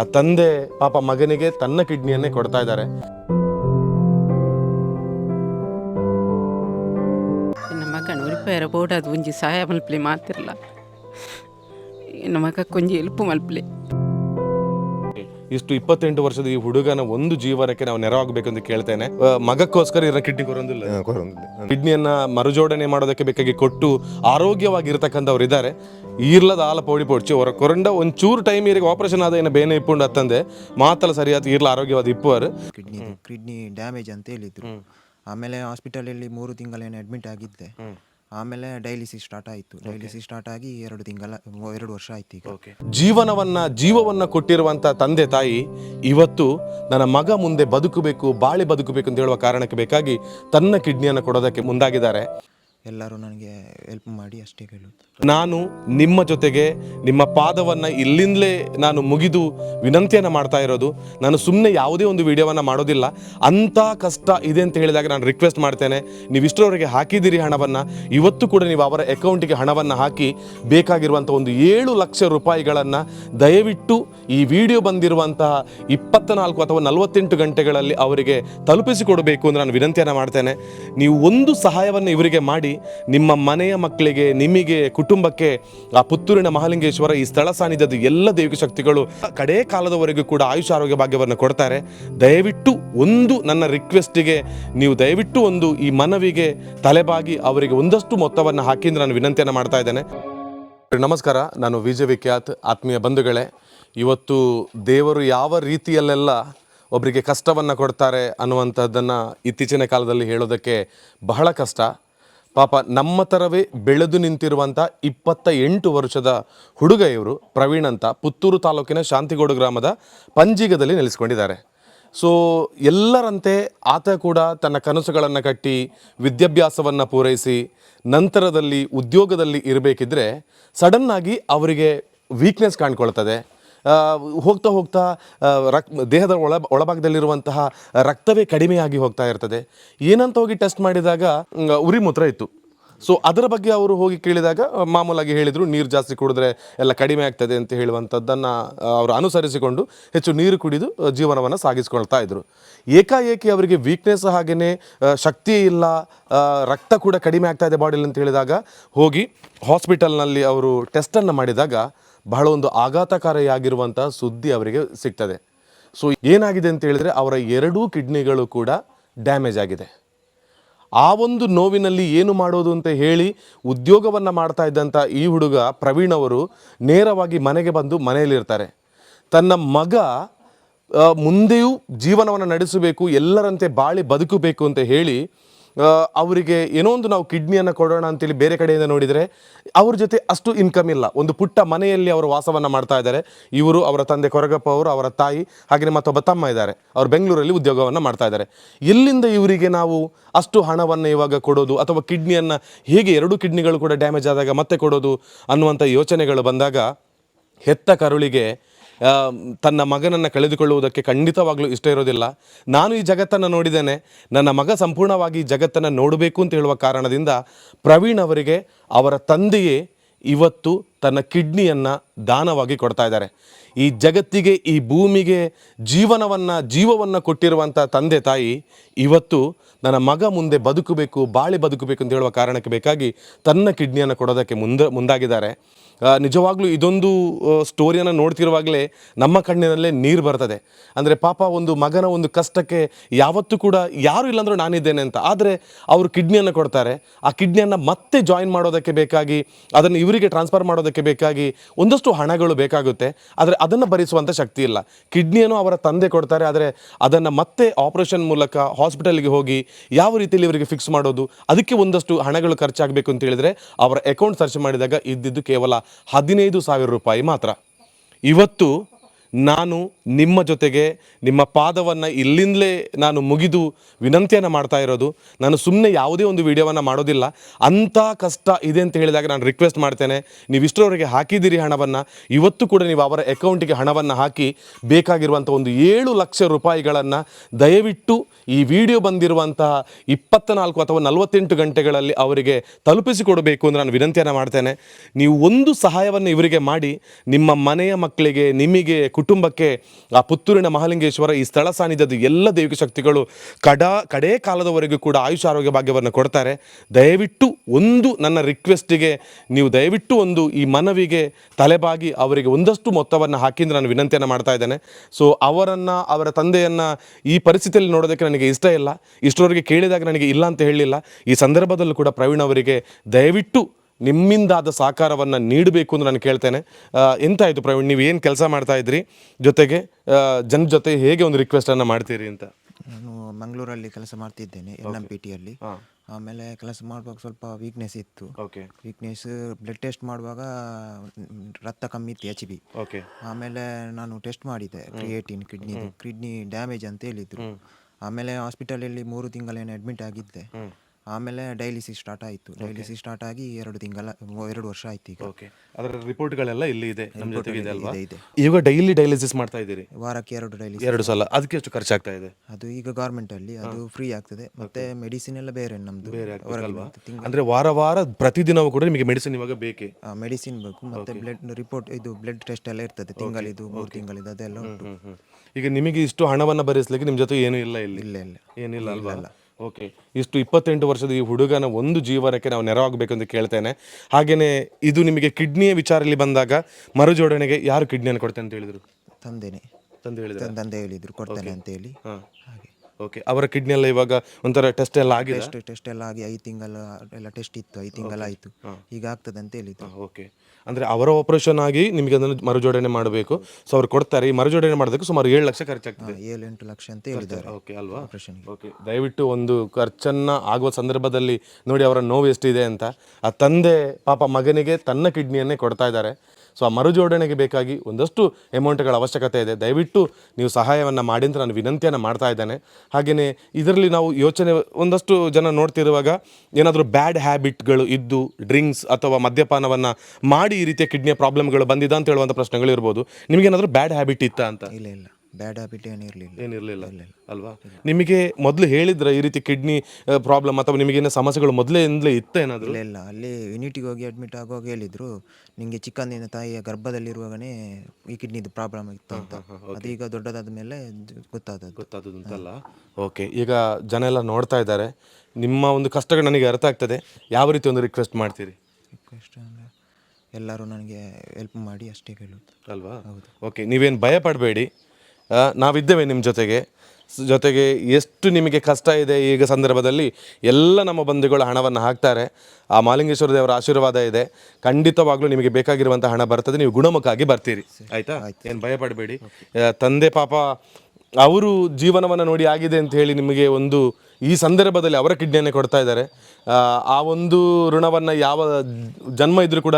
ಆ ತಂದೆ ಪಾಪ ಮಗನಿಗೆ ತನ್ನ ಕಿಡ್ನಿಯನ್ನೇ ಕೊಡ್ತಾ ಇದ್ದಾರೆ. ಮಗನ ಉರಿಪೇರ ಅದು ಒಂಜಿ ಸಹಾಯ ಮಲ್ಪಲಿ ಮಾತಿರಲ್ಲ ಇನ್ನು ಮಗ ಕೊಂಜಿ ಎಲ್ಪು ಮಲ್ಪಲೆ. ಇಷ್ಟು ಇಪ್ಪತ್ತೆಂಟು ವರ್ಷದ ಈ ಹುಡುಗನ ಒಂದು ಜೀವನಕ್ಕೆ ನಾವು ನೆರವಾಗಬೇಕು ಅಂತ ಕೇಳ್ತೇನೆ ಮಗಕ್ಕೋಸ್ಕರ ಇರೋ ಕಿಡ್ನಿ ಕೊರೊಂದಿಲ್ಲ. ಕಿಡ್ನಿಯನ್ನ ಮರುಜೋಡಣೆ ಮಾಡೋದಕ್ಕೆ ಬೇಕಾಗಿ ಕೊಟ್ಟು ಆರೋಗ್ಯವಾಗಿರ್ತಕ್ಕಂಥವ್ರು ಇದ್ದಾರೆ. ಇರ್ಲದ ಆಲ ಪೌಡಿ ಪೋಡ್ಚಿ ಅವರ ಕೊರಂಡ ಒಂಚೂರು ಟೈಮ್ ಇರಿಗೆ ಆಪರೇಷನ್ ಆದ ಏನು ಬೇನೆ ಇಪ್ಪುಂಡು ಅತ್ತಂದೆ. ಮಾತಲ್ಲ ಸರಿಯಾದ ಇರ್ಲ ಆರೋಗ್ಯವಾದ ಇಪ್ಪುವರು. ಕಿಡ್ನಿ ಕಿಡ್ನಿ ಡ್ಯಾಮೇಜ್ ಅಂತ ಹೇಳಿದ್ರು. ಆಮೇಲೆ ಹಾಸ್ಪಿಟಲಲ್ಲಿ ಮೂರು ತಿಂಗಳೇನು ಅಡ್ಮಿಟ್ ಆಗಿದ್ದೆ. ಆಮೇಲೆ ಡೈಲಿಸಿ ಸ್ಟಾರ್ಟ್ ಆಯಿತು. ಡೈಲಿಸಿ ಸ್ಟಾರ್ಟ್ ಆಗಿ ಎರಡು ತಿಂಗಳ ಎರಡು ವರ್ಷ ಆಯ್ತು ಈಗ. ಜೀವನವನ್ನ ಜೀವವನ್ನ ಕೊಟ್ಟಿರುವಂತ ತಂದೆ ತಾಯಿ ಇವತ್ತು ನನ್ನ ಮಗ ಮುಂದೆ ಬದುಕಬೇಕು ಬಾಳಿ ಬದುಕಬೇಕು ಅಂತ ಹೇಳುವ ಕಾರಣಕ್ಕೆ ಬೇಕಾಗಿ ತನ್ನ ಕಿಡ್ನಿಯನ್ನು ಕೊಡೋದಕ್ಕೆ ಮುಂದಾಗಿದ್ದಾರೆ. ಎಲ್ಲರೂ ನನಗೆ ಹೆಲ್ಪ್ ಮಾಡಿ ಅಷ್ಟೇ ಕೇಳೋದು ನಾನು ನಿಮ್ಮ ಜೊತೆಗೆ ನಿಮ್ಮ ಪಾದವನ್ನು ಇಲ್ಲಿಂದಲೇ ನಾನು ಮುಗಿದು ವಿನಂತಿಯನ್ನು ಮಾಡ್ತಾ ಇರೋದು. ನಾನು ಸುಮ್ಮನೆ ಯಾವುದೇ ಒಂದು ವಿಡಿಯೋವನ್ನು ಮಾಡೋದಿಲ್ಲ. ಅಂಥ ಕಷ್ಟ ಇದೆ ಅಂತ ಹೇಳಿದಾಗ ನಾನು ರಿಕ್ವೆಸ್ಟ್ ಮಾಡ್ತೇನೆ. ನೀವು ಇಷ್ಟರವರೆಗೆ ಹಾಕಿದ್ದೀರಿ ಹಣವನ್ನು. ಇವತ್ತು ಕೂಡ ನೀವು ಅವರ ಅಕೌಂಟಿಗೆ ಹಣವನ್ನು ಹಾಕಿ ಬೇಕಾಗಿರುವಂಥ ಒಂದು ಏಳು ಲಕ್ಷ ರೂಪಾಯಿಗಳನ್ನು ದಯವಿಟ್ಟು ಈ ವಿಡಿಯೋ ಬಂದಿರುವಂತಹ ಇಪ್ಪತ್ತ ನಾಲ್ಕು ಅಥವಾ ನಲವತ್ತೆಂಟು ಗಂಟೆಗಳಲ್ಲಿ ಅವರಿಗೆ ತಲುಪಿಸಿಕೊಡಬೇಕು ಅಂತ ನಾನು ವಿನಂತಿಯನ್ನು ಮಾಡ್ತೇನೆ. ನೀವು ಒಂದು ಸಹಾಯವನ್ನು ಇವರಿಗೆ ಮಾಡಿ ನಿಮ್ಮ ಮನೆಯ ಮಕ್ಕಳಿಗೆ, ನಿಮಗೆ, ಕುಟುಂಬಕ್ಕೆ ಆ ಪುತ್ತೂರಿನ ಮಹಾಲಿಂಗೇಶ್ವರ, ಈ ಸ್ಥಳ ಸಾನ್ನಿಧ್ಯದ ಎಲ್ಲ ದೈವಿಕ ಶಕ್ತಿಗಳು ಕಡೇ ಕಾಲದವರೆಗೂ ಕೂಡ ಆಯುಷ್ಯ ಆರೋಗ್ಯ ಭಾಗ್ಯವನ್ನು ಕೊಡ್ತಾರೆ. ದಯವಿಟ್ಟು ಒಂದು ನನ್ನ ರಿಕ್ವೆಸ್ಟಿಗೆ ನೀವು ದಯವಿಟ್ಟು ಒಂದು ಈ ಮನವಿಗೆ ತಲೆಬಾಗಿ ಅವರಿಗೆ ಒಂದಷ್ಟು ಮೊತ್ತವನ್ನು ಹಾಕಿ ಅಂತ ನಾನು ವಿನಂತಿಯನ್ನು ಮಾಡ್ತಾ ಇದ್ದೇನೆ. ನಮಸ್ಕಾರ, ನಾನು ವಿಜಯ ವಿಖ್ಯಾತ್, ಆತ್ಮೀಯ ಬಂಧುಗಳೇ. ಇವತ್ತು ದೇವರು ಯಾವ ರೀತಿಯಲ್ಲೆಲ್ಲ ಒಬ್ಬರಿಗೆ ಕಷ್ಟವನ್ನು ಕೊಡ್ತಾರೆ ಅನ್ನುವಂಥದ್ದನ್ನು ಇತ್ತೀಚಿನ ಕಾಲದಲ್ಲಿ ಹೇಳೋದಕ್ಕೆ ಬಹಳ ಕಷ್ಟ. ಪಾಪ ನಮ್ಮ ಥರವೇ ಬೆಳೆದು ನಿಂತಿರುವಂಥ ಇಪ್ಪತ್ತ ಎಂಟು ವರ್ಷದ ಹುಡುಗ ಇವರು ಪ್ರವೀಣ್ ಅಂತ ಪುತ್ತೂರು ತಾಲೂಕಿನ ಶಾಂತಿಗೋಡು ಗ್ರಾಮದ ಪಂಜಿಗದಲ್ಲಿ ನೆಲೆಸ್ಕೊಂಡಿದ್ದಾರೆ. ಸೊ ಎಲ್ಲರಂತೆ ಆತ ಕೂಡ ತನ್ನ ಕನಸುಗಳನ್ನು ಕಟ್ಟಿ ವಿದ್ಯಾಭ್ಯಾಸವನ್ನು ಪೂರೈಸಿ ನಂತರದಲ್ಲಿ ಉದ್ಯೋಗದಲ್ಲಿ ಇರಬೇಕಿದ್ರೆ ಸಡನ್ನಾಗಿ ಅವರಿಗೆ ವೀಕ್ನೆಸ್ ಕಾಣ್ಕೊಳ್ತದೆ. ಹೋಗ್ತಾ ಹೋಗ್ತಾ ರಕ್, ದೇಹದ ಒಳ, ಒಳಭಾಗದಲ್ಲಿರುವಂತಹ ರಕ್ತವೇ ಕಡಿಮೆಯಾಗಿ ಹೋಗ್ತಾ ಇರ್ತದೆ. ಏನಂತ ಹೋಗಿ ಟೆಸ್ಟ್ ಮಾಡಿದಾಗ ಉರಿ ಮೂತ್ರ ಇತ್ತು. ಸೊ ಅದರ ಬಗ್ಗೆ ಅವರು ಹೋಗಿ ಕೇಳಿದಾಗ, ಮಾಮೂಲಾಗಿ ಹೇಳಿದರು, ನೀರು ಜಾಸ್ತಿ ಕುಡಿದ್ರೆ ಎಲ್ಲ ಕಡಿಮೆ ಆಗ್ತದೆ ಅಂತ ಹೇಳುವಂಥದ್ದನ್ನು ಅವರು ಅನುಸರಿಸಿಕೊಂಡು ಹೆಚ್ಚು ನೀರು ಕುಡಿದು ಜೀವನವನ್ನು ಸಾಗಿಸ್ಕೊಳ್ತಾ ಇದ್ದರು ಏಕಾಏಕಿ ಅವರಿಗೆ ವೀಕ್ನೆಸ್ ಹಾಗೆಯೇ ಶಕ್ತಿ ಇಲ್ಲ ರಕ್ತ ಕೂಡ ಕಡಿಮೆ ಆಗ್ತಾ ಇದೆ ಬಾಡಿಲಿ ಅಂತ ಹೇಳಿದಾಗ, ಹೋಗಿ ಹಾಸ್ಪಿಟಲ್ನಲ್ಲಿ ಅವರು ಟೆಸ್ಟನ್ನು ಮಾಡಿದಾಗ ಬಹಳ ಒಂದು ಆಘಾತಕಾರಿಯಾಗಿರುವಂಥ ಸುದ್ದಿ ಅವರಿಗೆ ಸಿಗ್ತದೆ. ಸೊ ಏನಾಗಿದೆ ಅಂತ ಹೇಳಿದ್ರೆ ಅವರ ಎರಡೂ ಕಿಡ್ನಿಗಳು ಕೂಡ ಡ್ಯಾಮೇಜ್ ಆಗಿದೆ. ಆ ಒಂದು ನೋವಿನಲ್ಲಿ ಏನು ಮಾಡೋದು ಅಂತ ಹೇಳಿ ಉದ್ಯೋಗವನ್ನು ಮಾಡ್ತಾ ಇದ್ದಂಥ ಈ ಹುಡುಗ ಪ್ರವೀಣ್ ಅವರು ನೇರವಾಗಿ ಮನೆಗೆ ಬಂದು ಮನೆಯಲ್ಲಿರ್ತಾರೆ ತನ್ನ ಮಗ ಮುಂದೆಯೂ ಜೀವನವನ್ನು ನಡೆಸಬೇಕು, ಎಲ್ಲರಂತೆ ಬಾಳಿ ಬದುಕಬೇಕು ಅಂತ ಹೇಳಿ ಅವರಿಗೆ ಏನೋ ಒಂದು ನಾವು ಕಿಡ್ನಿಯನ್ನು ಕೊಡೋಣ ಅಂತೇಳಿ ಬೇರೆ ಕಡೆಯಿಂದ ನೋಡಿದರೆ ಅವ್ರ ಜೊತೆ ಅಷ್ಟು ಇನ್ಕಮ್ ಇಲ್ಲ. ಒಂದು ಪುಟ್ಟ ಮನೆಯಲ್ಲಿ ಅವರು ವಾಸವನ್ನು ಮಾಡ್ತಾ ಇದ್ದಾರೆ. ಇವರು ಅವರ ತಂದೆ ಕೊರಗಪ್ಪ ಅವರು, ಅವರ ತಾಯಿ ಹಾಗೆಯೇ ಮತ್ತೊಬ್ಬ ತಮ್ಮ ಇದ್ದಾರೆ. ಅವರು ಬೆಂಗಳೂರಲ್ಲಿ ಉದ್ಯೋಗವನ್ನು ಮಾಡ್ತಾ ಇದ್ದಾರೆ. ಎಲ್ಲಿಂದ ಇವರಿಗೆ ನಾವು ಅಷ್ಟು ಹಣವನ್ನು ಇವಾಗ ಕೊಡೋದು ಅಥವಾ ಕಿಡ್ನಿಯನ್ನು ಹೇಗೆ ಎರಡು ಕಿಡ್ನಿಗಳು ಕೂಡ ಡ್ಯಾಮೇಜ್ ಆದಾಗ ಮತ್ತೆ ಕೊಡೋದು ಅನ್ನುವಂಥ ಯೋಚನೆಗಳು ಬಂದಾಗ, ಹೆತ್ತ ಕರುಳಿಗೆ ತನ್ನ ಮಗನನ್ನು ಕಳೆದುಕೊಳ್ಳುವುದಕ್ಕೆ ಖಂಡಿತವಾಗಲೂ ಇಷ್ಟ ಇರೋದಿಲ್ಲ. ನಾನು ಈ ಜಗತ್ತನ್ನು ನೋಡಿದ್ದೇನೆ. ನನ್ನ ಮಗ ಸಂಪೂರ್ಣವಾಗಿ ಜಗತ್ತನ್ನು ನೋಡಬೇಕು ಅಂತ ಹೇಳುವ ಕಾರಣದಿಂದ ಪ್ರವೀಣ್ ಅವರಿಗೆ ಅವರ ತಂದೆಯೇ ಇವತ್ತು ತನ್ನ ಕಿಡ್ನಿಯನ್ನು ದಾನವಾಗಿ ಕೊಡ್ತಾ ಇದ್ದಾರೆ. ಈ ಜಗತ್ತಿಗೆ, ಈ ಭೂಮಿಗೆ ಜೀವನವನ್ನು, ಜೀವವನ್ನು ಕೊಟ್ಟಿರುವಂಥ ತಂದೆ ತಾಯಿ ಇವತ್ತು ನನ್ನ ಮಗ ಮುಂದೆ ಬದುಕಬೇಕು, ಬಾಳಿ ಬದುಕಬೇಕು ಅಂತ ಹೇಳುವ ಕಾರಣಕ್ಕೆ ಬೇಕಾಗಿ ತನ್ನ ಕಿಡ್ನಿಯನ್ನು ಕೊಡೋದಕ್ಕೆ ಮುಂದೆ, ಮುಂದಾಗಿದ್ದಾರೆ. ನಿಜವಾಗ್ಲೂ ಇದೊಂದು ಸ್ಟೋರಿಯನ್ನು ನೋಡ್ತಿರುವಾಗಲೇ ನಮ್ಮ ಕಣ್ಣಿನಲ್ಲೇ ನೀರು ಬರ್ತದೆ. ಅಂದರೆ ಪಾಪ ಒಂದು ಮಗನ ಒಂದು ಕಷ್ಟಕ್ಕೆ ಯಾವತ್ತೂ ಕೂಡ ಯಾರು ಇಲ್ಲಾಂದ್ರೂ ನಾನಿದ್ದೇನೆ ಅಂತ. ಆದರೆ ಅವರು ಕಿಡ್ನಿಯನ್ನು ಕೊಡ್ತಾರೆ. ಆ ಕಿಡ್ನಿಯನ್ನು ಮತ್ತೆ ಜಾಯಿನ್ ಮಾಡೋದಕ್ಕೆ ಬೇಕಾಗಿ, ಅದನ್ನು ಇವರಿಗೆ ಟ್ರಾನ್ಸ್ಫರ್ ಮಾಡೋದಕ್ಕೆ ಬೇಕಾಗಿ ಒಂದಷ್ಟು ಹಣಗಳು ಬೇಕಾಗುತ್ತೆ. ಆದರೆ ಅದನ್ನು ಭರಿಸುವಂಥ ಶಕ್ತಿ ಇಲ್ಲ. ಕಿಡ್ನಿಯನ್ನು ಅವರ ತಂದೆ ಕೊಡ್ತಾರೆ. ಆದರೆ ಅದನ್ನು ಮತ್ತೆ ಆಪರೇಷನ್ ಮೂಲಕ ಹಾಸ್ಪಿಟಲ್ಗೆ ಹೋಗಿ ಯಾವ ರೀತಿಯಲ್ಲಿ ಇವರಿಗೆ ಫಿಕ್ಸ್ ಮಾಡೋದು, ಅದಕ್ಕೆ ಒಂದಷ್ಟು ಹಣಗಳು ಖರ್ಚಾಗಬೇಕು ಅಂತ ಹೇಳಿದರೆ ಅವರ ಅಕೌಂಟ್ ಸರ್ಚ್ ಮಾಡಿದಾಗ ಇದ್ದಿದ್ದು ಕೇವಲ ಹದಿನೈದು ಸಾವಿರ ರೂಪಾಯಿ ಮಾತ್ರ. ಇವತ್ತು ನಾನು ನಿಮ್ಮ ಜೊತೆಗೆ ನಿಮ್ಮ ಪಾದವನ್ನು ಇಲ್ಲಿಂದಲೇ ನಾನು ಮುಗಿದು ವಿನಂತಿಯನ್ನು ಮಾಡ್ತಾ ಇರೋದು. ನಾನು ಸುಮ್ಮನೆ ಯಾವುದೇ ಒಂದು ವಿಡಿಯೋವನ್ನು ಮಾಡೋದಿಲ್ಲ. ಅಂಥ ಕಷ್ಟ ಇದೆ ಅಂತ ಹೇಳಿದಾಗ ನಾನು ರಿಕ್ವೆಸ್ಟ್ ಮಾಡ್ತೇನೆ. ನೀವು ಇಷ್ಟರವರೆಗೆ ಹಾಕಿದ್ದೀರಿ ಹಣವನ್ನು. ಇವತ್ತು ಕೂಡ ನೀವು ಅವರ ಅಕೌಂಟಿಗೆ ಹಣವನ್ನು ಹಾಕಿ ಬೇಕಾಗಿರುವಂಥ ಒಂದು ಏಳು ಲಕ್ಷ ರೂಪಾಯಿಗಳನ್ನು ದಯವಿಟ್ಟು ಈ ವಿಡಿಯೋ ಬಂದಿರುವಂತಹ ಇಪ್ಪತ್ತನಾಲ್ಕು ಅಥವಾ ನಲವತ್ತೆಂಟು ಗಂಟೆಗಳಲ್ಲಿ ಅವರಿಗೆ ತಲುಪಿಸಿಕೊಡಬೇಕು ಅಂತ ನಾನು ವಿನಂತಿಯನ್ನು ಮಾಡ್ತೇನೆ. ನೀವು ಒಂದು ಸಹಾಯವನ್ನು ಇವರಿಗೆ ಮಾಡಿ ನಿಮ್ಮ ಮನೆಯ ಮಕ್ಕಳಿಗೆ, ನಿಮಗೆ ಕುಟುಂಬಕ್ಕೆ ಆ ಪುತ್ತೂರಿನ ಮಹಾಲಿಂಗೇಶ್ವರ ಈ ಸ್ಥಳ ಸಾನ್ನಿಧ್ಯದ ಎಲ್ಲ ದೈವಿಕ ಶಕ್ತಿಗಳು ಕಡಾ ಕಡೇ ಕಾಲದವರೆಗೂ ಕೂಡ ಆಯುಷ ಆರೋಗ್ಯ ಭಾಗ್ಯವನ್ನು ಕೊಡ್ತಾರೆ. ದಯವಿಟ್ಟು ಒಂದು ನನ್ನ ರಿಕ್ವೆಸ್ಟಿಗೆ ನೀವು ದಯವಿಟ್ಟು ಒಂದು ಈ ಮನವಿಗೆ ತಲೆಬಾಗಿ ಅವರಿಗೆ ಒಂದಷ್ಟು ಮೊತ್ತವನ್ನು ಹಾಕಿ ನಾನು ವಿನಂತಿಯನ್ನು ಮಾಡ್ತಾ ಇದ್ದೇನೆ. ಸೊ ಅವರನ್ನು, ಅವರ ತಂದೆಯನ್ನು ಈ ಪರಿಸ್ಥಿತಿಯಲ್ಲಿ ನೋಡೋದಕ್ಕೆ ನನಗೆ ಇಷ್ಟ ಇಲ್ಲ. ಇಷ್ಟರವರೆಗೆ ಕೇಳಿದಾಗ ನನಗೆ ಇಲ್ಲ ಅಂತ ಹೇಳಲಿಲ್ಲ ಈ ಸಂದರ್ಭದಲ್ಲೂ ಕೂಡ ಪ್ರವೀಣ್ ಅವರಿಗೆ ದಯವಿಟ್ಟು ನಿಮ್ಮಿಂದಾದ ಸಹಕಾರವನ್ನು ನೀಡಬೇಕು ಅಂತ ನಾನು ಕೇಳ್ತೇನೆ. ಎಂತ ಆಯಿತು ಪ್ರವೀಣ್ ನೀವು ಏನು ಕೆಲಸ ಮಾಡ್ತಾ ಇದ್ರಿ? ಜೊತೆಗೆ ಜನ ಜೊತೆ ಹೇಗೆ ಒಂದು ರಿಕ್ವೆಸ್ಟನ್ನು ಮಾಡ್ತೀರಿ ಅಂತ? ನಾನು ಮಂಗಳೂರಲ್ಲಿ ಕೆಲಸ ಮಾಡ್ತಿದ್ದೇನೆ ಎನ್ ಎಂ ಪಿ ಟಿಯಲ್ಲಿ ಆಮೇಲೆ ಕೆಲಸ ಮಾಡುವಾಗ ಸ್ವಲ್ಪ ವೀಕ್ನೆಸ್ ಇತ್ತು. ಓಕೆ ವೀಕ್ನೆಸ್ ಬ್ಲಡ್ ಟೆಸ್ಟ್ ಮಾಡುವಾಗ ರಕ್ತ ಕಮ್ಮಿ ಇತ್ತು ಎಚ್ ಬಿ ಓಕೆ ಆಮೇಲೆ ನಾನು ಟೆಸ್ಟ್ ಮಾಡಿದ್ದೆ ಕ್ರಿಯೇಟಿನ್ ಕಿಡ್ನಿ ಕಿಡ್ನಿ ಡ್ಯಾಮೇಜ್ ಅಂತ ಹೇಳಿದ್ರು. ಆಮೇಲೆ ಹಾಸ್ಪಿಟಲಲ್ಲಿ ಮೂರು ತಿಂಗಳೇನು ಅಡ್ಮಿಟ್ ಆಗಿದ್ದೆ. ಆಮೇಲೆ ಡೈಲಿಸಿಸ್ ಸ್ಟಾರ್ಟ್ ಆಯಿತು. ಡೈಲಿಸಿಸ್ ಸ್ಟಾರ್ಟ್ ಆಗಿ ಎರಡು ತಿಂಗಳ ಎರಡು ವರ್ಷ ಆಯ್ತು ಈಗ. ಓಕೆ ಅದರ ರಿಪೋರ್ಟ್ಗಳೆಲ್ಲ ಇಲ್ಲಿ ಇದೆ ನಮ್ಮ ಜೊತೆಗೆ ಇದೆ ಅಲ್ವಾ? ಇದೆ, ಇದೆ. ಈಗ ಡೈಲಿ ಡೈಲಿಸಿಸ್ ಮಾಡ್ತಾ ಇದ್ದೀರಿ? ವಾರಕ್ಕೆ ಎರಡು ಡೈಲಿಸಿಸ್ ಎರಡು ಸಲ. ಅದಕ್ಕೆ ಎಷ್ಟು ಖರ್ಚಾಗ್ತಾ ಇದೆ? ಅದು ಈಗ ಗೌರ್ಮೆಂಟ್ ಅಲ್ಲಿ ಅದು ಫ್ರೀ ಆಗ್ತದೆ. ಮತ್ತೆ ಮೆಡಿಸಿನ್ ಎಲ್ಲ ಬೇರೆ ನಮ್ದು. ಅಲ್ವಾ? ಅಂದ್ರೆ ವಾರ ವಾರ ಪ್ರತಿದಿನವೂ ಕೂಡ ನಿಮಗೆ ಮೆಡಿಸಿನ್ ಇವಾಗ ಬೇಕೇ? ಮೆಡಿಸಿನ್ ಬೇಕು. ಮತ್ತೆ ಬ್ಲಡ್ ರಿಪೋರ್ಟ್ ಇದು ಬ್ಲಡ್ ಟೆಸ್ಟ್ ಎಲ್ಲ ಇರ್ತದೆ ತಿಂಗಳಿದು ಮೂರು ತಿಂಗಳಿದು ಅದೆಲ್ಲ ಉಂಟು. ಹ್ಮ್, ಹ್ಮ್. ಈಗ ನಿಮಗೆ ಇಷ್ಟು ಹಣವನ್ನು ಭರಿಸ್ಲಿಕ್ಕೆ ನಿಮ್ಮ ಜೊತೆ ಏನು ಇಲ್ಲ ಇಲ್ಲಿ? ಇಲ್ಲ ಇಲ್ಲ. ಏನಿಲ್ಲ ಅಲ್ವಾ? ಓಕೆ ಇಷ್ಟು ಇಪ್ಪತ್ತೆಂಟು ವರ್ಷದ ಈ ಹುಡುಗನ ಒಂದು ಜೀವನಕ್ಕೆ ನಾವು ನೆರವಾಗಬೇಕು ಅಂತ ಕೇಳ್ತೇನೆ. ಹಾಗೇನೆ ಇದು ನಿಮಗೆ ಕಿಡ್ನಿಯ ವಿಚಾರಲ್ಲಿ ಬಂದಾಗ ಮರುಜೋಡಣೆಗೆ ಯಾರು ಕಿಡ್ನಿಯನ್ನು ಕೊಡ್ತೇನೆ ಅಂತ ಹೇಳಿದ್ರು? ತಂದೆನೆ. ತಂದು ಹೇಳಿದ್ರು? ತಂದೆ ಹೇಳಿದ್ರು ಕೊಡ್ತೇನೆ ಅಂತ ಹೇಳಿ. ಹಾಂ. ಹಾಗೆ. ಓಕೆ ಅವರ ಕಿಡ್ನಿ ಎಲ್ಲ ಇವಾಗ ಒಂಥರ ಟೆಸ್ಟ್ ಎಲ್ಲ ಆಗಿದೆ? ಟೆಸ್ಟ್ ಟೆಸ್ಟ್ ಎಲ್ಲ ಆಗಿ ಐದು ತಿಂಗಳ ಎಲ್ಲ ಟೆಸ್ಟ್ ಇತ್ತು ಐದು ತಿಂಗಳ ಆಯ್ತು. ಈಗ ಆಗ್ತದೆ ಅಂತ ಹೇಳಿದ್ರು ಓಕೆ ಅಂದರೆ ಅವರ ಆಪರೇಷನ್ ಆಗಿ ನಿಮಗೆ ಅದನ್ನು ಮರುಜೋಡಣೆ ಮಾಡಬೇಕು. ಸೊ ಅವ್ರು ಕೊಡ್ತಾರೆ. ಈ ಮರುಜೋಡಣೆ ಮಾಡೋದಕ್ಕೆ ಸುಮಾರು ಏಳು ಲಕ್ಷ ಖರ್ಚಾಗ್ತದೆ. ಏಳು ಎಂಟು ಲಕ್ಷ ಅಂತ ಹೇಳಿದ್ದಾರೆ ಓಕೆ ಅಲ್ವಾ? ಆಪರೇಷನ್ ಓಕೆ ದಯವಿಟ್ಟು ಒಂದು ಖರ್ಚನ್ನ ಆಗುವ ಸಂದರ್ಭದಲ್ಲಿ ನೋಡಿ ಅವರ ನೋವು ಎಷ್ಟಿದೆ ಅಂತ. ಆ ತಂದೆ ಪಾಪ ಮಗನಿಗೆ ತನ್ನ ಕಿಡ್ನಿಯನ್ನೇ ಕೊಡ್ತಾ ಇದ್ದಾರೆ. ಸೊ ಆ ಮರುಜೋಡಣೆಗೆ ಬೇಕಾಗಿ ಒಂದಷ್ಟು ಅಮೌಂಟ್ಗಳ ಅವಶ್ಯಕತೆ ಇದೆ. ದಯವಿಟ್ಟು ನೀವು ಸಹಾಯವನ್ನು ಮಾಡಿ ಅಂತ ನಾನು ವಿನಂತಿಯನ್ನು ಮಾಡ್ತಾ ಇದ್ದೇನೆ. ಹಾಗೆಯೇ ಇದರಲ್ಲಿ ನಾವು ಯೋಚನೆ ಒಂದಷ್ಟು ಜನ ನೋಡ್ತಿರುವಾಗ ಏನಾದರೂ ಬ್ಯಾಡ್ ಹ್ಯಾಬಿಟ್ಗಳು ಇದ್ದು ಡ್ರಿಂಕ್ಸ್ ಅಥವಾ ಮದ್ಯಪಾನವನ್ನು ಮಾಡಿ ಈ ರೀತಿಯ ಕಿಡ್ನಿಯ ಪ್ರಾಬ್ಲಮ್ಗಳು ಬಂದಿದೆ ಅಂತ ಹೇಳುವಂಥ ಪ್ರಶ್ನೆಗಳು ಇರ್ಬೋದು. ನಿಮಗೇನಾದರೂ ಬ್ಯಾಡ್ ಹ್ಯಾಬಿಟ್ ಇತ್ತಾ ಅಂತ? ಇಲ್ಲ ಇಲ್ಲ. ಬ್ಯಾಡ್ ಹ್ಯಾಬಿಟ್ ಏನಿರಲಿಲ್ಲ ಏನಿರಲಿಲ್ಲ ಅಲ್ವಾ? ನಿಮಗೆ ಮೊದಲು ಹೇಳಿದ್ರ ಈ ರೀತಿ ಕಿಡ್ನಿ ಪ್ರಾಬ್ಲಮ್ ಅಥವಾ ನಿಮಗೇನೋ ಸಮಸ್ಯೆಗಳು ಮೊದಲಿಂದಲೇ ಇತ್ತ ಏನಾದರೂ? ಇಲ್ಲ ಇಲ್ಲ. ಅಲ್ಲಿ ಯೂನಿಟಿಗೆ ಹೋಗಿ ಅಡ್ಮಿಟ್ ಆಗುವಾಗ ಹೇಳಿದ್ರು ನಿಮಗೆ ಚಿಕ್ಕಂದಿನ ತಾಯಿಯ ಗರ್ಭದಲ್ಲಿರುವಾಗನೇ ಈ ಕಿಡ್ನಿದು ಪ್ರಾಬ್ಲಮ್ ಇತ್ತು ಅಂತ. ಅದೀಗ ದೊಡ್ಡದಾದ ಮೇಲೆ ಗೊತ್ತಾದದ್ದು ಗೊತ್ತಾದದ್ದು. ಅಂತಲ್ಲ ಓಕೆ ಈಗ ಜನ ಎಲ್ಲ ನೋಡ್ತಾ ಇದ್ದಾರೆ. ನಿಮ್ಮ ಒಂದು ಕಷ್ಟಗಳು ನನಗೆ ಅರ್ಥ ಆಗ್ತದೆ. ಯಾವ ರೀತಿ ಒಂದು ರಿಕ್ವೆಸ್ಟ್ ಮಾಡ್ತೀರಿ? ರಿಕ್ವೆಸ್ಟ್ ಅಂದರೆ ಎಲ್ಲರೂ ನನಗೆ ಹೆಲ್ಪ್ ಮಾಡಿ ಅಷ್ಟೇ ಕೇಳೋದು ಅಲ್ವಾ? ಹೌದು. ಓಕೆ ನೀವೇನು ಭಯ ಪಡಬೇಡಿ. ನಾವಿದ್ದೇವೆ ನಿಮ್ಮ ಜೊತೆಗೆ. ಜೊತೆಗೆ ಎಷ್ಟು ನಿಮಗೆ ಕಷ್ಟ ಇದೆ ಈಗ ಸಂದರ್ಭದಲ್ಲಿ ಎಲ್ಲ ನಮ್ಮ ಬಂಧುಗಳು ಹಣವನ್ನು ಹಾಕ್ತಾರೆ. ಆ ಮಾಲಿಂಗೇಶ್ವರ ದೇವರ ಆಶೀರ್ವಾದ ಇದೆ. ಖಂಡಿತವಾಗ್ಲೂ ನಿಮಗೆ ಬೇಕಾಗಿರುವಂಥ ಹಣ ಬರ್ತದೆ. ನೀವು ಗುಣಮುಖಾಗಿ ಬರ್ತೀರಿ. ಆಯ್ತಾ? ಏನು ಭಯಪಡಬೇಡಿ ತಂದೆ ಪಾಪ ಅವರು ಜೀವನವನ್ನು ನೋಡಿ ಆಗಿದೆ ಅಂತ ಹೇಳಿ ನಿಮಗೆ ಒಂದು ಈ ಸಂದರ್ಭದಲ್ಲಿ ಅವರ ಕಿಡ್ನಿಯನ್ನೇ ಕೊಡ್ತಾ ಇದ್ದಾರೆ. ಆ, ಆ ಒಂದು ಋಣವನ್ನು ಯಾವ ಜನ್ಮ ಇದ್ರೂ ಕೂಡ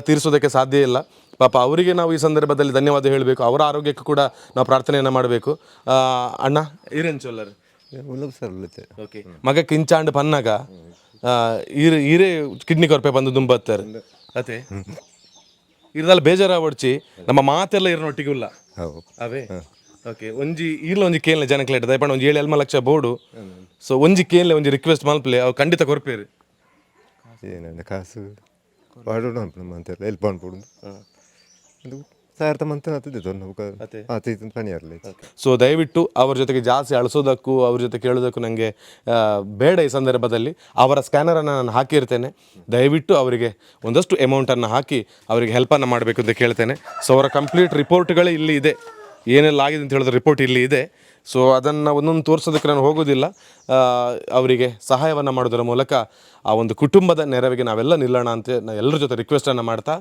ತೀರಿಸೋದಕ್ಕೆ ಸಾಧ್ಯ ಇಲ್ಲ. ಪಾಪ ಅವರಿಗೆ ನಾವು ಈ ಸಂದರ್ಭದಲ್ಲಿ ಧನ್ಯವಾದ ಹೇಳಬೇಕು. ಅವರ ಆರೋಗ್ಯಕ್ಕೂ ಕೂಡ ನಾವು ಪ್ರಾರ್ಥನೆಯನ್ನು ಮಾಡಬೇಕು. ಅಣ್ಣ? ಈರೇನ್ ಚೋಲರ್. ಓಕೆ. ಮಗ ಕಿಂಚಾಂಡ್ ಪನ್ನಾಗ. ಆ, ಈರ್ ಈರೇ ಕಿಡ್ನಿ ಕೊರಪೆ ಬಂದು ದುಂಬತ್ತಾರೆ. ಅತೆ ಇರ್ದಲ್ಲ ಬೇಜಾರ ಹೊಡ್ಚಿ ನಮ್ಮ ಮಾತೆಲ್ಲ ಇರನೊಟ್ಟಿಗೆ ಇಲ್ಲ ಹೌದು. ಅವೇ. ಓಕೆ ಒಂಜಿ ಇಲ್ಲ ಒಂಜಿ ಕೇಳಲೆ ಜನಕ್ಕೆ ಲೇಟ್ ದಯಪಂಡ ಒಂಜಿ ಏಳು ಎಲ್ಮ ಲಕ್ಷ ಬೋರ್ಡು ಸೊ ಒಂಜಿ ಕೇಳಲೆ ಒಂಜಿ ರಿಕ್ವೆಸ್ಟ್ ಮಲ್ಪಲೆ ಅವ್ರು ಖಂಡಿತ ಕೊರ್ಪೇರು. ಏನಂದ್ರೆ ಕಾಸು? ವಾಡೋಣ ಎಲ್ಪ್ ಹೆಲ್ಪ್ ಮಂತ್ ಪಣಿ ಇರಲಿ ಸೊ ದಯವಿಟ್ಟು ಅವ್ರ ಜೊತೆಗೆ ಜಾಸ್ತಿ ಅಳಿಸೋದಕ್ಕೂ ಅವ್ರ ಜೊತೆ ಕೇಳೋದಕ್ಕೂ ನನಗೆ ಬೇಡ ಈ ಸಂದರ್ಭದಲ್ಲಿ. ಅವರ ಸ್ಕ್ಯಾನರನ್ನು ನಾನು ಹಾಕಿರ್ತೇನೆ. ದಯವಿಟ್ಟು ಅವರಿಗೆ ಒಂದಷ್ಟು ಅಮೌಂಟನ್ನು ಹಾಕಿ ಅವರಿಗೆ ಹೆಲ್ಪನ್ನು ಮಾಡಬೇಕು ಅಂತ ಕೇಳ್ತೇನೆ. ಸೊ ಅವರ ಕಂಪ್ಲೀಟ್ ರಿಪೋರ್ಟ್ಗಳೇ ಇಲ್ಲಿ ಇದೆ. ಏನೆಲ್ಲ ಆಗಿದೆ ಅಂತ ಹೇಳಿದ್ರೆ ರಿಪೋರ್ಟ್ ಇಲ್ಲಿ ಇದೆ. ಸೊ ಅದನ್ನು ಒಂದೊಂದು ತೋರಿಸೋದಕ್ಕೆ ನಾನು ಹೋಗೋದಿಲ್ಲ. ಅವರಿಗೆ ಸಹಾಯವನ್ನು ಮಾಡೋದರ ಮೂಲಕ ಆ ಒಂದು ಕುಟುಂಬದ ನೆರವಿಗೆ ನಾವೆಲ್ಲ ನಿಲ್ಲೋಣ ಅಂತ ನಾನು ಎಲ್ಲರ ಜೊತೆ ರಿಕ್ವೆಸ್ಟನ್ನು ಮಾಡ್ತಾ,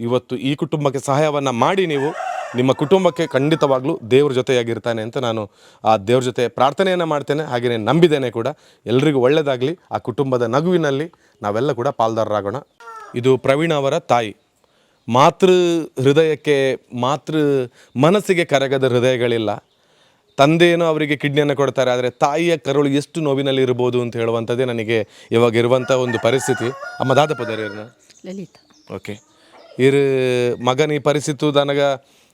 ಇವತ್ತು ಈ ಕುಟುಂಬಕ್ಕೆ ಸಹಾಯವನ್ನು ಮಾಡಿ ನೀವು ನಿಮ್ಮ ಕುಟುಂಬಕ್ಕೆ ಖಂಡಿತವಾಗ್ಲೂ ದೇವ್ರ ಜೊತೆಯಾಗಿರ್ತಾನೆ ಅಂತ ನಾನು ಆ ದೇವ್ರ ಜೊತೆ ಪ್ರಾರ್ಥನೆಯನ್ನು ಮಾಡ್ತೇನೆ. ಹಾಗೆಯೇ ನಂಬಿದ್ದೇನೆ ಕೂಡ. ಎಲ್ರಿಗೂ ಒಳ್ಳೆಯದಾಗಲಿ ಆ ಕುಟುಂಬದ ನಗುವಿನಲ್ಲಿ ನಾವೆಲ್ಲ ಕೂಡ ಪಾಲ್ದಾರರಾಗೋಣ. ಇದು ಪ್ರವೀಣ ಅವರ ತಾಯಿ. ಮಾತೃ ಹೃದಯಕ್ಕೆ ಮಾತೃ ಮನಸ್ಸಿಗೆ ಕರಗದ ಹೃದಯಗಳಿಲ್ಲ. ತಂದೆಯೇನೋ ಅವರಿಗೆ ಕಿಡ್ನಿಯನ್ನು ಕೊಡ್ತಾರೆ ಆದರೆ ತಾಯಿಯ ಕರುಳು ಎಷ್ಟು ನೋವಿನಲ್ಲಿ ಇರ್ಬೋದು ಅಂತ ಹೇಳುವಂಥದ್ದೇ ನನಗೆ ಇವಾಗ ಇರುವಂಥ ಒಂದು ಪರಿಸ್ಥಿತಿ. ಅಮ್ಮ ದಾದ ಪದರಿಯರ್ನ ಲಲಿತ. ಓಕೆ. ಇರು ಮಗನ ಈ ಪರಿಸ್ಥಿತಿ ನನಗೆ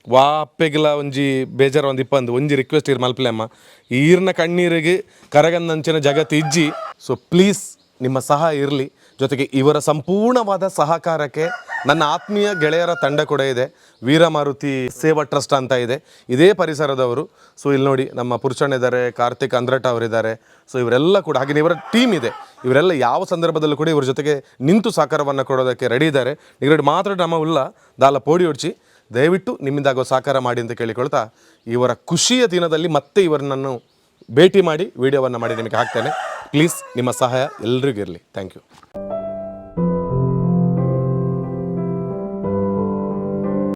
ವಾಪೆಗಿಲ ಒಂಜಿ ಬೇಜಾರ ಒಂದು ಇಪ್ಪಂದು. ಒಂಜಿ ರಿಕ್ವೆಸ್ಟ್ ಇರು ಮಲ್ಪಲೆ ಅಮ್ಮ. ಈರ್ನ ಕಣ್ಣೀರಿಗೆ ಕರಗನ್ನಂಚಿನ ಜಗತ್ತು ಇಜ್ಜಿ. ಸೊ ಪ್ಲೀಸ್ ನಿಮ್ಮ ಸಹ ಇರಲಿ. ಜೊತೆಗೆ ಇವರ ಸಂಪೂರ್ಣವಾದ ಸಹಕಾರಕ್ಕೆ ನನ್ನ ಆತ್ಮೀಯ ಗೆಳೆಯರ ತಂಡ ಕೂಡ ಇದೆ. ವೀರಮಾರುತಿ ಸೇವಾ ಟ್ರಸ್ಟ್ ಅಂತ ಇದೆ. ಇದೇ ಪರಿಸರದವರು. ಸೊ ಇಲ್ಲಿ ನೋಡಿ ನಮ್ಮ ಪುರುಷಣ್ಣ ಇದ್ದಾರೆ, ಕಾರ್ತಿಕ್ ಅಂದ್ರಟ ಅವರಿದ್ದಾರೆ. ಸೊ ಇವರೆಲ್ಲ ಕೂಡ ಹಾಗೆ ಇವರ ಟೀಮ್ ಇದೆ. ಇವರೆಲ್ಲ ಯಾವ ಸಂದರ್ಭದಲ್ಲೂ ಕೂಡ ಇವ್ರ ಜೊತೆಗೆ ನಿಂತು ಸಹಕಾರವನ್ನು ಕೊಡೋದಕ್ಕೆ ರೆಡಿ ಇದ್ದಾರೆ. ನಿಗಡಿ ಮಾತ್ರ ನಮ್ಮ ಉಲ್ಲ ದಾಲ ಪೋಡಿ ಹೊಡ್ಚಿ, ದಯವಿಟ್ಟು ನಿಮ್ಮಿಂದಾಗುವ ಸಹಕಾರ ಮಾಡಿ ಅಂತ ಕೇಳಿಕೊಳ್ತಾ, ಇವರ ಖುಷಿಯ ದಿನದಲ್ಲಿ ಮತ್ತೆ ಇವರನ್ನು ಭೇಟಿ ಮಾಡಿ, ವಿಡಿಯೋವನ್ನು ಮಾಡಿ ನಿಮಗೆ ಹಾಕ್ತೇನೆ. ಪ್ಲೀಸ್ ನಿಮ್ಮ ಸಹಾಯ ಎಲ್ರಿಗೂ ಇರಲಿ. Thank you